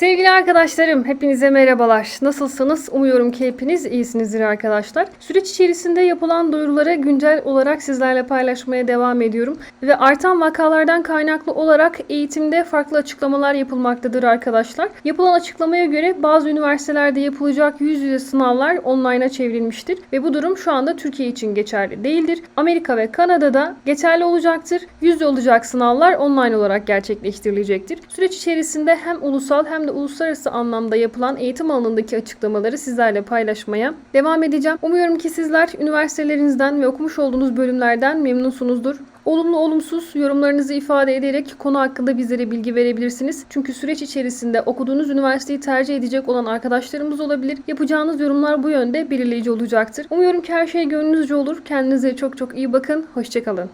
Sevgili arkadaşlarım, hepinize merhabalar. Nasılsınız? Umuyorum ki hepiniz iyisinizdir arkadaşlar. Süreç içerisinde yapılan duyuruları güncel olarak sizlerle paylaşmaya devam ediyorum. Ve artan vakalardan kaynaklı olarak eğitimde farklı açıklamalar yapılmaktadır arkadaşlar. Yapılan açıklamaya göre bazı üniversitelerde yapılacak yüz yüze sınavlar online'a çevrilmiştir. Ve bu durum şu anda Türkiye için geçerli değildir. Amerika ve Kanada'da geçerli olacaktır. Yüz yüze olacak sınavlar online olarak gerçekleştirilecektir. Süreç içerisinde hem ulusal hem de uluslararası anlamda yapılan eğitim alanındaki açıklamaları sizlerle paylaşmaya devam edeceğim. Umuyorum ki sizler üniversitelerinizden ve okumuş olduğunuz bölümlerden memnunsunuzdur. Olumlu olumsuz yorumlarınızı ifade ederek konu hakkında bizlere bilgi verebilirsiniz. Çünkü süreç içerisinde okuduğunuz üniversiteyi tercih edecek olan arkadaşlarımız olabilir. Yapacağınız yorumlar bu yönde belirleyici olacaktır. Umuyorum ki her şey gönlünüzce olur. Kendinize çok çok iyi bakın. Hoşçakalın.